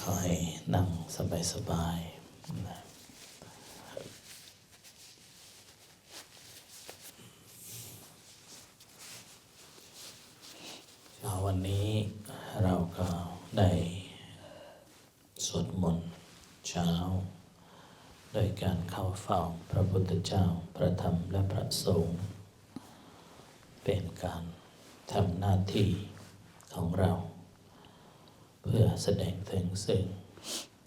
ขอให้นั่งสบายๆนะเช้าวันนี้เราก็ได้สวดมนต์เช้า โดยการเข้าเฝ้าพระพุทธเจ้าพระธรรมและพระสงฆ์เป็นการทำหน้าที่ของเรา พื่อแสดงถึงซึ่ง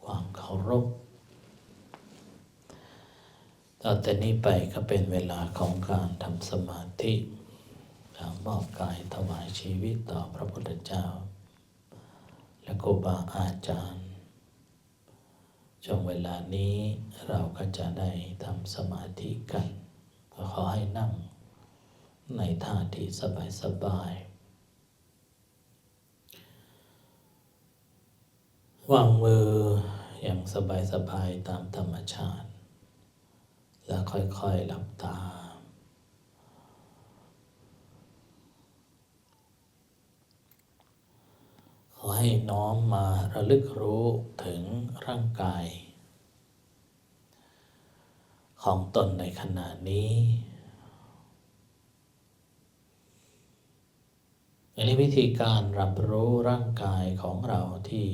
ความเคารพ ต่อแต่นี้ไปก็เป็นเวลาของการทำสมาธิการมอบกายถวายชีวิตต่อพระพุทธเจ้า และครูบาอาจารย์ช่วงเวลานี้เราก็จะได้ทำสมาธิกัน ก็ขอให้นั่งในท่าที่สบายๆ วางมืออย่างสบายๆตามธรรมชาติ แล้วค่อยๆหลับตา ขอให้น้อมมาระลึกรู้ถึงร่างกาย ของตนในขณะนี้อันนี้วิธีการรับรู้ร่างกายของเราที่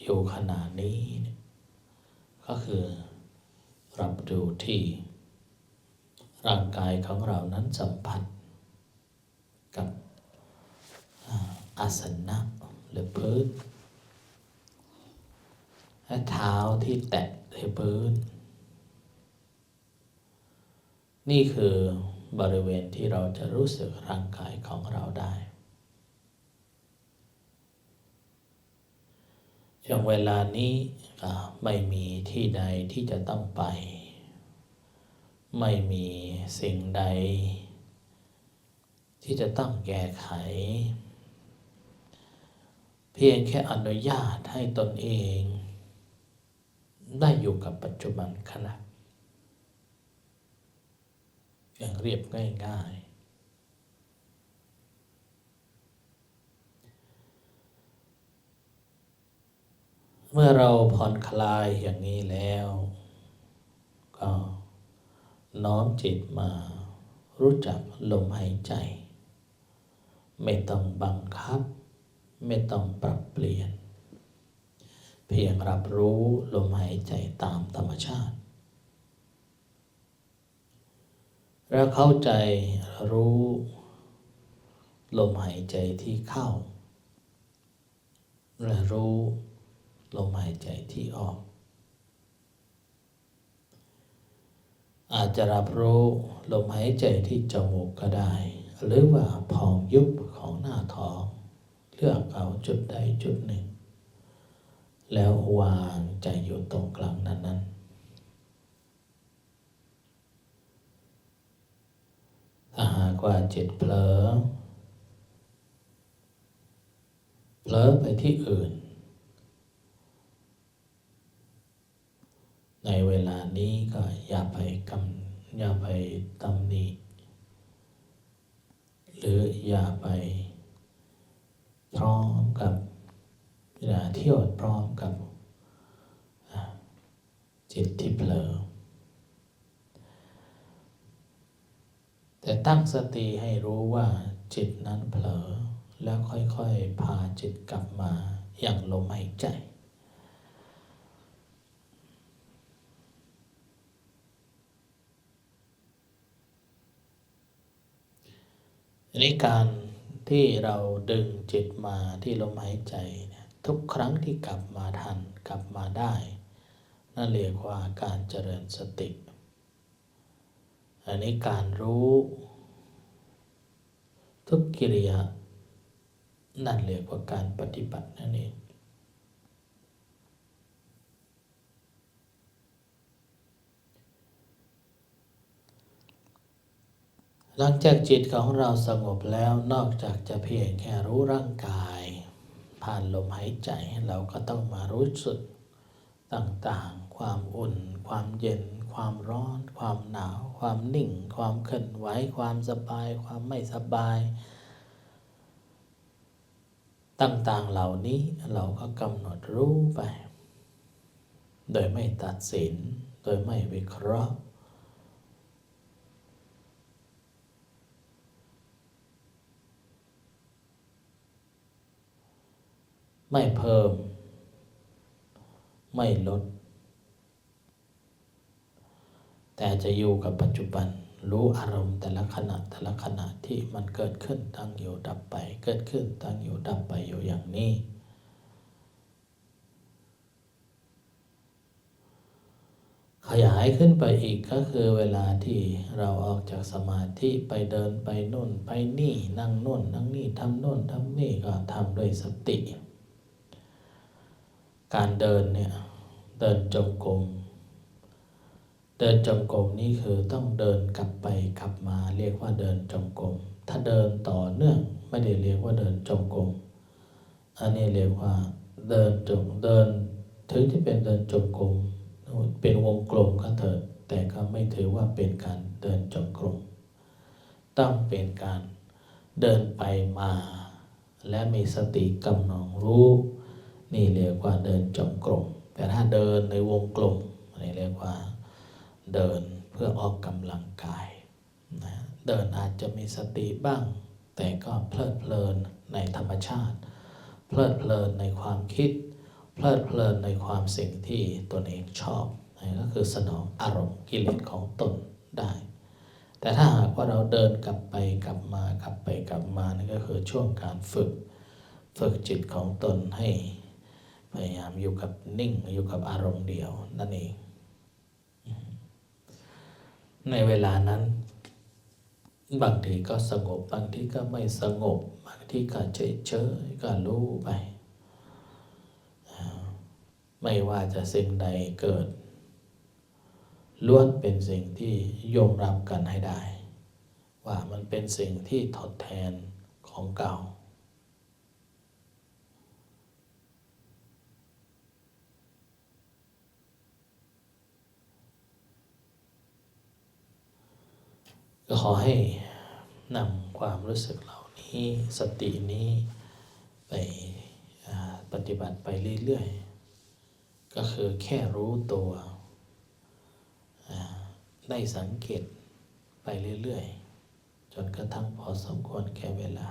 อยู่ขณะนี้เนี่ยก็คือรับดูที่ ร่างกายของเรานั้นสัมผัส กับอาอาสนะหรือพื้นและเท้าที่แตะที่พื้น นี่คือบริเวณที่เราจะรู้สึกร่างกายของเราได้ ช่วงเวลานี้ไม่มีที่ใดที่จะต้องไป ไม่มีสิ่งใด ที่จะต้องแก้ไข เพียงแค่อนุญาตให้ตนเอง ได้อยู่กับปัจจุบันขณะอย่างเรียบง่ายๆ เมื่อเราผ่อนคลายอย่างนี้แล้ว ก็น้อมจิตมารู้จักลมหายใจ ไม่ต้องบังคับ ไม่ต้องปรับเปลี่ยน เพียงรับรู้ลมหายใจตามธรรมชาติแล้วเข้าใจรู้ลมหายใจที่เข้าและรู้ ลมหายใจที่ออก อาจจะรับรู้ลมหายใจที่จมูกก็ได้ หรือว่าพองยุบของหน้าท้อง เลือกเอาจุดใดจุดหนึ่ง แล้ววางใจอยู่ตรงกลางนั้นนั้นถ้าหากว่าจิตเผลอเผลอไปที่อื่น ในเวลานี้ก็อย่าไปกำอย่าไปตำหนิหรืออย่าไปพร้อมกับอย่าเที่ยวพร้อมกับจิตที่เผลอแต่ตั้งสติให้รู้ว่าจิตนั้นเผลอ แล้วค่อยๆ พาจิตกลับมาอย่างลมหายใจ อันนี้การที่เราดึงจิตมาที่ลมหายใจเนี่ยทุกครั้งที่กลับมาทันกลับมาได้ นั่นเรียกว่าการเจริญสติ อันนี้การรู้ ทุกกิริยา นั่นเรียกว่าการปฏิบัตินั่นเอง หลังจากจิตของเราสงบแล้วนอกจากจะเพียงแค่รู้ร่างกาย ผ่านลมหายใจเราก็ต้องมารู้สึกต่างๆ ความอุ่น ความเย็น ความร้อน ความหนาว ความนิ่ง ความเคลื่อนไหว ความสบาย ความไม่สบาย ต่างๆเหล่านี้เราก็กำหนดรู้ไป โดยไม่ตัดสิน โดยไม่วิเคราะห์ ไม่เพิ่ม ไม่ลด แต่จะอยู่กับปัจจุบัน รู้อารมณ์แต่ละขณะแต่ละขณะที่มันเกิดขึ้นตั้งอยู่ดับไป เกิดขึ้นตั้งอยู่ดับไปอยู่อย่างนี้ ขยายขึ้นไปอีกก็คือเวลาที่เราออกจากสมาธิไปเดินไปนู่นไปนี่นั่งนู่นนั่งนี่ทำนู่นทำนี่ก็ทำด้วยสติ การเดินเนี่ยเดินจงกรมเดินจงกรมนี่คือต้องเดินกลับไปกลับมาเรียกว่าเดินจงกรมถ้าเดินต่อเนื่องไม่ได้เรียกว่าเดินจงกรมอันนี้เรียกว่าเดินจงเดินถึงที่เป็นเดินจงกรมเป็นวงกลมก็เถิดแต่ก็ไม่ถือว่าเป็นการเดินจงกรมต้องเป็นการเดินไปมา และมีสติกำหนดรู้ นี่เรียกว่าเดินจงกรมแต่ถ้าเดินในวงกลมนี่เรียกว่าเดินเพื่อออกกำลังกายนะเดินอาจจะมีสติบ้าง แต่ก็เพลิดเพลินในธรรมชาติ เพลิดเพลินในความคิด เพลิดเพลินในความสิ่งที่ตนเองชอบนะก็คือสนองอารมณ์กิเลสของตนได้ แต่ถ้าหากว่าเราเดินกลับไปกลับมากลับไปกลับมานี่ก็คือช่วงการฝึก ฝึกจิตของตนให้ พยายามอยู่กับนิ่งอยู่กับอารมณ์เดียวนั่นเอง ในเวลานั้น บางทีก็สงบบางทีก็ไม่สงบบางทีก็เฉยเฉยก็รู้ไป ไม่ว่าจะสิ่งใดเกิดล้วนเป็นสิ่งที่ยอมรับกันให้ได้ ว่ามันเป็นสิ่งที่ทดแทนของเก่า ก็ขอให้นำความรู้สึกเหล่านี้สตินี้ไปปฏิบัติไปเรื่อยๆ ก็คือแค่รู้ตัวได้สังเกตไปเรื่อยๆ จนกระทั่งพอสมควรแก่เวลา